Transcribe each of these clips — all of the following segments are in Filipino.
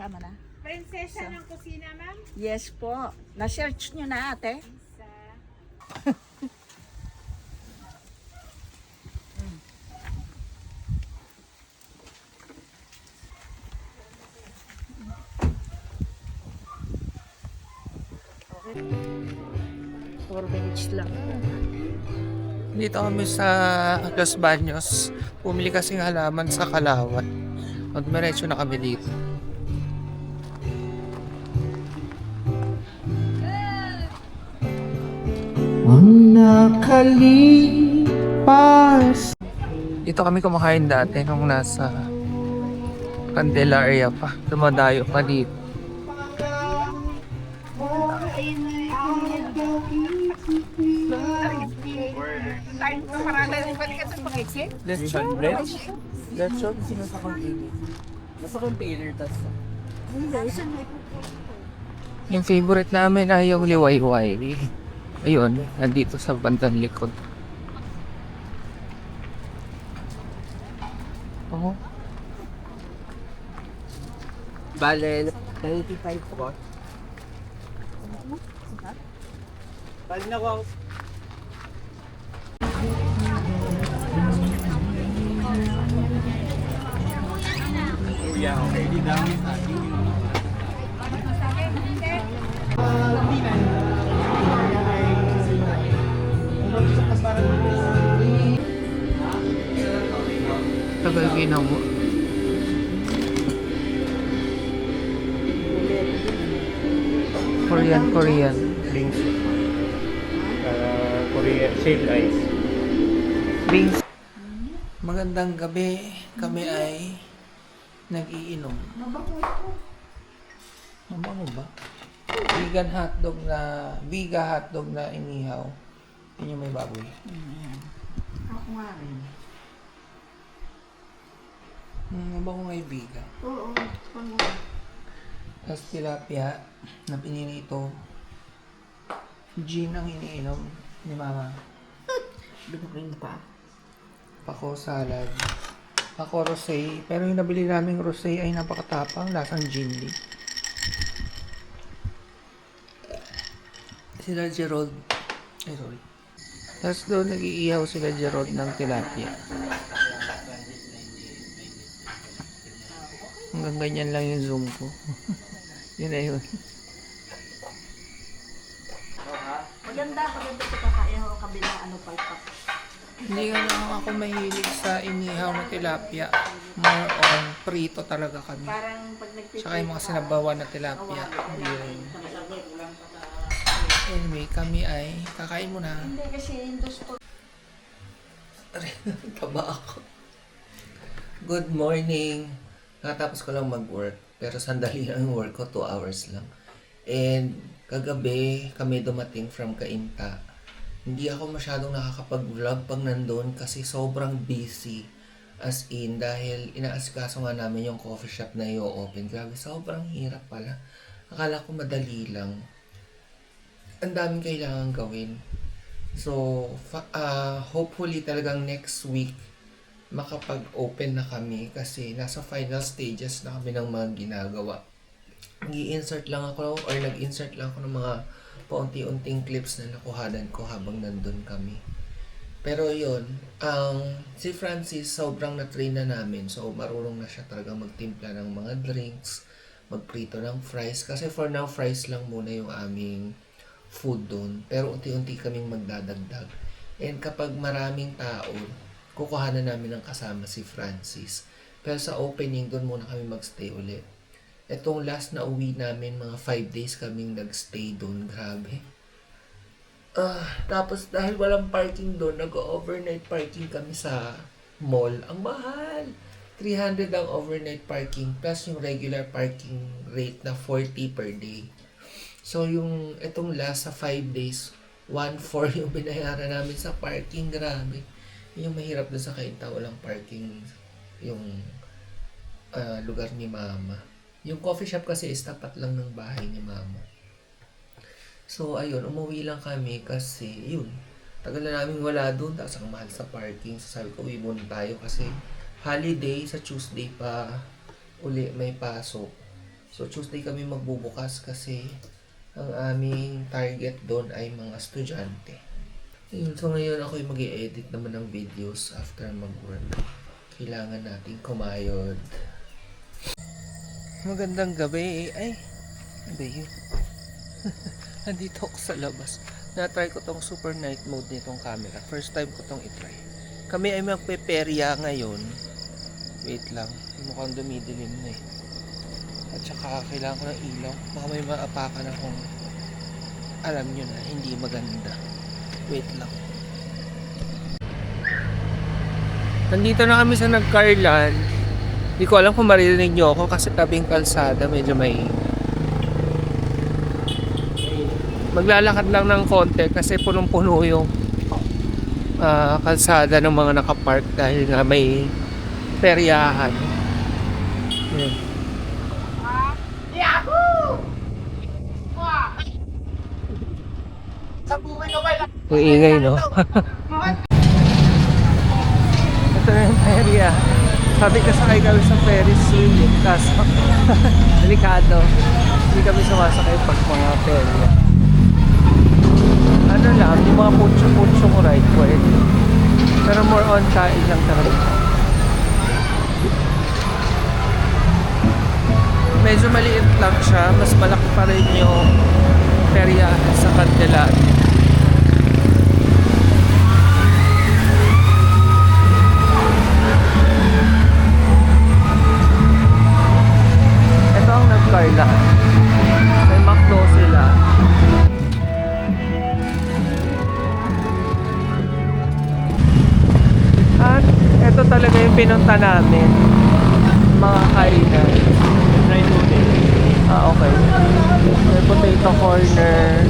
Sama na. Prinsesa Sa- ng kusina, ma'am. Yes po. Na-search nyo na ate. Sa... Four lang. Dito kami sa Los Baños. Pumili kasi ng halaman sa Kalawat. Magmerecho na kami dito. Ang nakalipas Dito kami kumakain dati nung nasa Candelaria pa. Dumadayo pa dito. Lechon bread? Lechon? Sino sa container? Nasa container, tas Yung favorite namin ay yung liwayway. Ayun, nandito sa bandang likod. Oh. Bale, 95 po. Bale na ko. Tagal ginawa. Korean, Korean. Drinks. Uh, Korea, shaved ice. Drinks. Magandang gabi. Kami ay nag-iinom. Mabango ba? Vegan hotdog na, Viga hotdog na inihaw. Yun yung may baboy. Ako nga rin. Mabango nga yung Viga. Oo. Pango. Tapos tilapia na pinirito. Gin ang iniinom ni Mama. Binukin pa. Pako salad. Pako rosé. Pero yung nabili naming rosé ay napakatapang. Lasang gin din. Sila Gerald. Ay, sorry. Tapos doon nag-iihaw sila Gerald ng tilapia. Hanggang ganyan lang yung zoom ko. yun na yun. Maganda, maganda sa kakain ako kabila ano palpak. Hindi ka lang ako mahilig sa inihaw na tilapia. More on prito talaga kami. Parang pag nagpipit Tsaka yung mga sinabawan na tilapia. Rin. Anyway, kami ay kakain muna. Hindi kasi indus po. Taba ako. Good morning. Nakatapos ko lang mag-work. Pero sandali lang yung work ko. 2 hours lang. And kagabi kami dumating from Kainta. Hindi ako masyadong nakakapag-vlog pag nandun kasi sobrang busy. As in, dahil inaasikaso nga namin yung coffee shop na i-open. Grabe, sobrang hirap pala. Akala ko madali lang. Ang daming kailangan gawin. So, ah, hopefully talagang next week makapag-open na kami kasi nasa final stages na kami ng mga ginagawa. Nag-insert lang ako or nag-insert lang ako ng mga paunti-unting clips na nakuhanan ko habang nandun kami. Pero yun, ang si Francis sobrang na-train na namin. So, marunong na siya talaga magtimpla ng mga drinks, magprito ng fries. Kasi for now, fries lang muna yung aming food doon. Pero unti-unti kaming magdadagdag. And kapag maraming tao, kukuha na namin ng kasama si Francis. Pero sa opening, doon muna kami magstay ulit. Itong last na uwi namin, mga 5 days kaming nagstay doon. Grabe. Ah, tapos dahil walang parking doon, nag-overnight parking kami sa mall. Ang mahal! 300 ang overnight parking plus yung regular parking rate na 40 per day. So, yung itong last sa 5 days, 1.4 yung binayaran namin sa parking. Grabe. Yun yung mahirap doon sa Kainta, walang parking yung ah, lugar ni Mama. Yung coffee shop kasi is tapat lang ng bahay ni Mama. So, ayun, umuwi lang kami kasi, yun, tagal na namin wala doon, tapos ang mahal sa parking. So, sabi ko, uwi muna tayo kasi holiday sa Tuesday pa uli may pasok. So, Tuesday kami magbubukas kasi ang aming target doon ay mga estudyante. Ayun, so ngayon ako mag edit naman ng videos after mag-work. Kailangan natin kumayod. Magandang gabi. Ay, ano yun? Nandito ako sa labas. Na-try ko tong super night mode nitong camera. First time ko tong itry. Kami ay magpe-perya ngayon. Wait lang. Mukhang dumidilim na eh. At saka kailangan ko ng ilaw. Baka may maapakan akong alam nyo na hindi maganda. Wait lang. Nandito na kami sa Nagcarland. Hindi ko alam kung maririnig nyo ako kasi tabing kalsada medyo may maglalakad lang ng konti kasi punong-puno yung ah, kalsada ng mga nakapark dahil nga may peryahan. Yan. Ang ingay, no? Ito na yung perya. Sabi ka sakay kami sa Ferris wheel. eh. Kaso, delikado. Hindi kami sumasakay pag mga perya. Ano lang, yung mga putso-putso ko ride pwede. Pero more on kain lang talaga. Medyo maliit lang siya. Mas malaki pa rin yung perya sa Candelaria. Yung pinunta namin. Mga kainan. Ah, okay. May potato corner.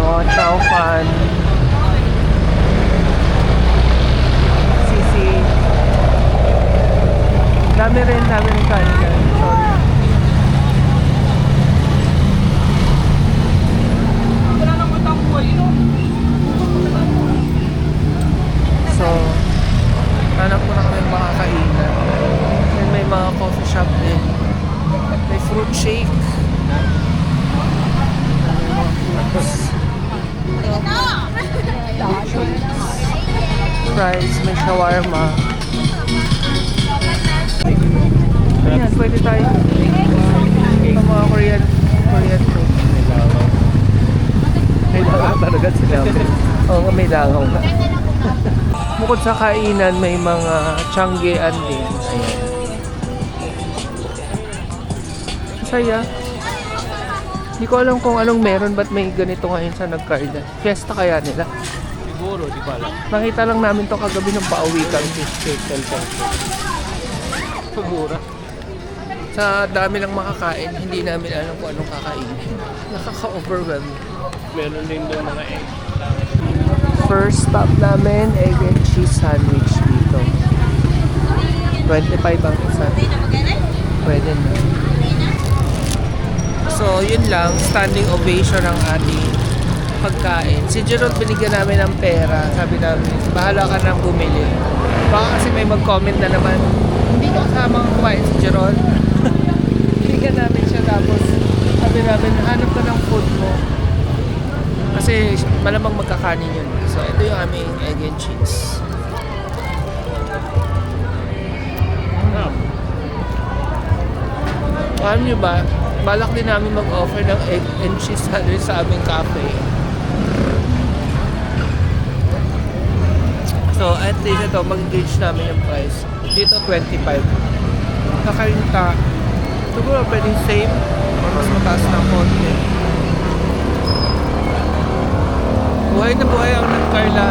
Oh, chow fan. Sisi. Dami rin, dami rin kainan. Sorry. So, hanap ko na kami ng mga kainan. Then may mga coffee shop din. May fruit shake. May mga fruits. Fries, may shawarma. Ayan, pwede tayo. Ito mga Korean, Korean food. May langaw talaga sila. Oo may langaw nga. Bukod sa kainan, may mga tiyanggean din. Ayan. Saya. Hindi ko alam kung anong meron, ba't may ganito ngayon sa Nagcarla. Fiesta kaya nila. Siguro, di ko alam. Nakita lang namin to kagabi ng pauwi kami. Siguro. Sa dami lang makakain, hindi namin alam kung anong kakainin. Nakaka-overwhelm. Meron din doon mga egg. First stop namin, egg and cheese sandwich dito. 25 ang isa. Pwede na. So, yun lang. Standing ovation ang ating pagkain. Si Jerome binigyan namin ng pera. Sabi namin, bahala ka nang bumili. Baka kasi may mag-comment na naman, hindi ka kasama kumain si Jerome. binigyan namin siya tapos sabi namin, hanap ka ng food mo. Kasi malamang magkakanin yun. So, ito yung aming egg and cheese. Ah, Alam nyo ba, balak din namin mag-offer ng egg and cheese sandwich sa aming cafe. So, at least ito, mag-gauge namin yung price. Dito, 25. Kakalinta, siguro pwedeng same or mas mataas ng konti. Buhay na buhay ang nagkarla.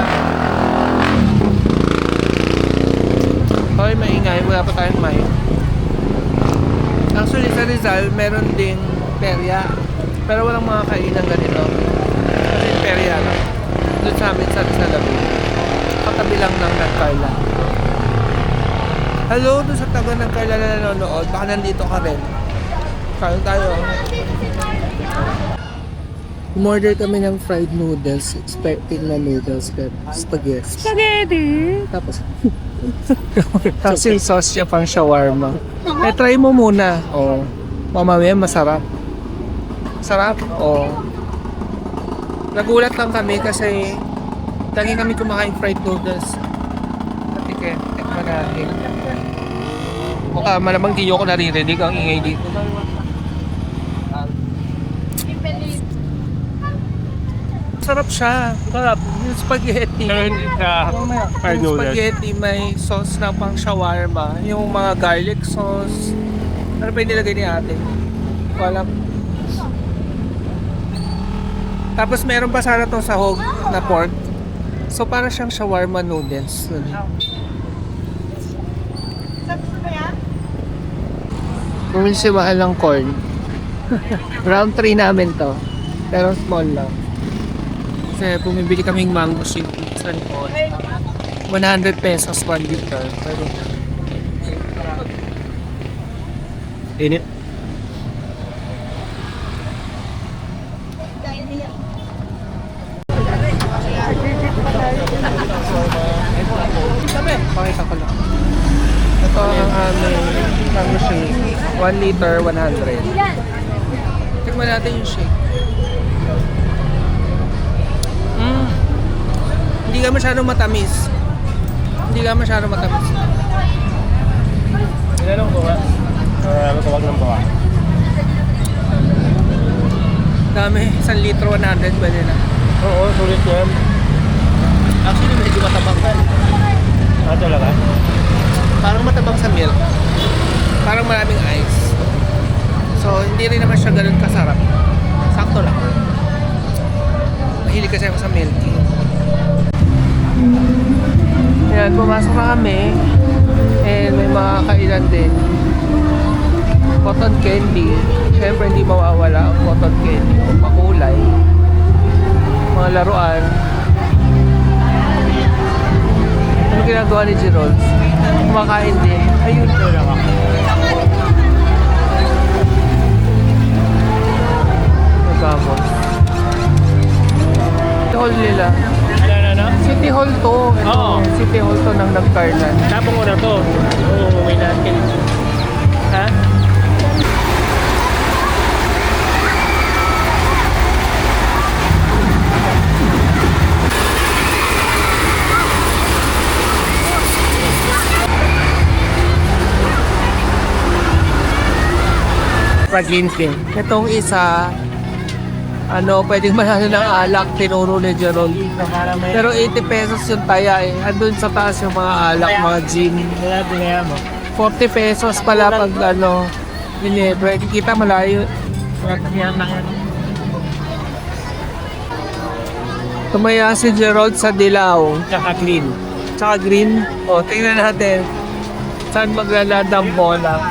Okay, maingay. Wala pa tayong mic. Actually, sa Rizal, meron ding perya. Pero walang mga kainan ganito. Kasi perya lang. Doon sa amin sa Rizal Labi. Katabi lang ng Nagcarla. Hello, doon sa taga Nagcarla na nanonood. Baka nandito ka rin. Kain tayo. Umorder kami ng fried noodles, expecting na noodles, pero spaghetti. Spaghetti! Tapos, tapos yung sauce niya pang shawarma. Eh, try mo muna. Oh. Mamaya, masarap. Sarap. Oh. Nagulat lang kami kasi lagi kami kumakain fried noodles. Sige, tikman natin. Mukha malamang di ko naririnig ang ingay dito. Sarap siya. Sarap. Yung spaghetti. Siya fried Yung spaghetti may sauce na pang shawarma. Yung mga garlic sauce. Ano pa yung nilagay ni ate? Wala. Tapos meron pa sana tong sahog na pork. So para siyang shawarma noodles. Bumili si mahal ng corn. Round 3 namin to. Pero small lang. Kasi bumibili kaming mango shake sa likod. 100 pesos 1 liter. Pero Init. pakita ko lang. Ito ang aming mango shake. 1 liter 100. Tingnan natin yung shake. Hindi ka masyadong matamis. Hindi ka masyadong matamis. Ilan ko ba? Uh, matawag ng bawa. Dami, 1 liter 100 pwede na. Oo, sulit yan. Actually, medyo matabang ka. Ah, talaga? Parang matabang sa milk. Parang maraming ice. So, hindi rin naman siya ganun kasarap. Sakto lang. Mahilig kasi ako sa milky. Yan, pumasok na kami. And may mga kainan din. Cotton candy. Siyempre, hindi mawawala ang cotton candy. Kung makulay. Mga laruan. Ano ginagawa ni Gerald? Kumakain din. Ayun. Talaga. Nagkakot. City Hall nila. City Hall to. Ito, Oo. City Hall to ng nagkarnan. Tapong ko na to. Oo, may natin. Ha? Pag-linking. Itong isa, ano, pwedeng manalo ng alak, tinuro ni may... Pero 80 pesos yung taya eh. Andun sa taas yung mga alak, mga gin. Kaya binaya mo. 40 pesos pala pag ano, pwede kita malayo. Tumaya si Gerald sa dilaw. Tsaka clean. Tsaka green. O, tingnan natin. Saan maglalad ang bola?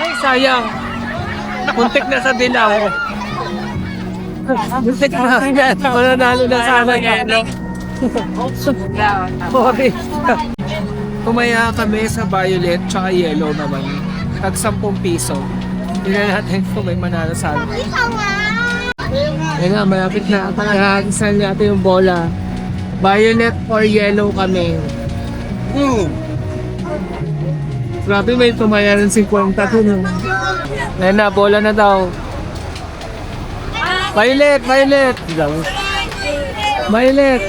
Ay, sayang. Muntik na sa dilaw. Muntik na. Mananalo na sana yan. Sorry. Tumaya kami sa violet tsaka yellow naman. Tag 10 piso. Tingnan natin kung may manalo sana. Ayun nga, malapit na. Kaya saan natin yung bola. Violet or yellow kami. Hmm. Grabe may tumaya ng 50 to no. Ayun na, bola na daw. Violet, Violet. Violet.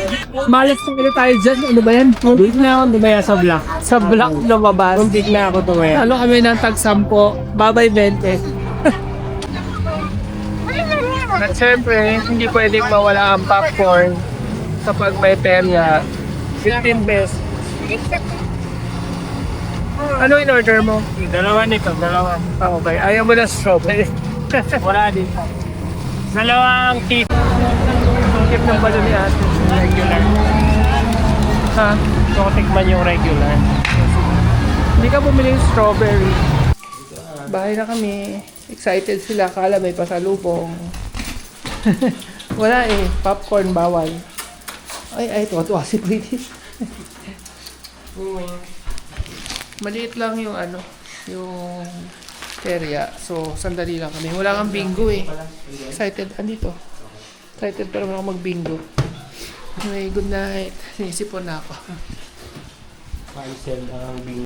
Malas na ulit tayo dyan. Ano ba yan? Wait na ako tumaya sa block. Sa block lumabas. Muntik na ako tumaya. Talo kami ng tag 10. Babay 20. At syempre, hindi pwedeng mawala ang popcorn kapag may perya. 15 pesos. Ano in order mo? Dalawa nito, dalawa. Ah, okay. Ayaw mo na strawberry. Wala din. Dalawang tip. Kip ng balo ni ate. Regular. Ha? Gusto ko tikman yung regular. Hindi ka bumili ng strawberry. Bahay na kami. Excited sila. Kala may pasalubong. Wala eh. Popcorn bawal. Ay, ay, tuwa-tuwa si Pretty. Maliit lang yung ano, yung Sterya. So, sandali lang kami. Wala kang bingo eh. Excited. Andito. Excited pa naman ako mag-bingo. Anyway, good night. Sinisipon na ako. Cancel ang bingo.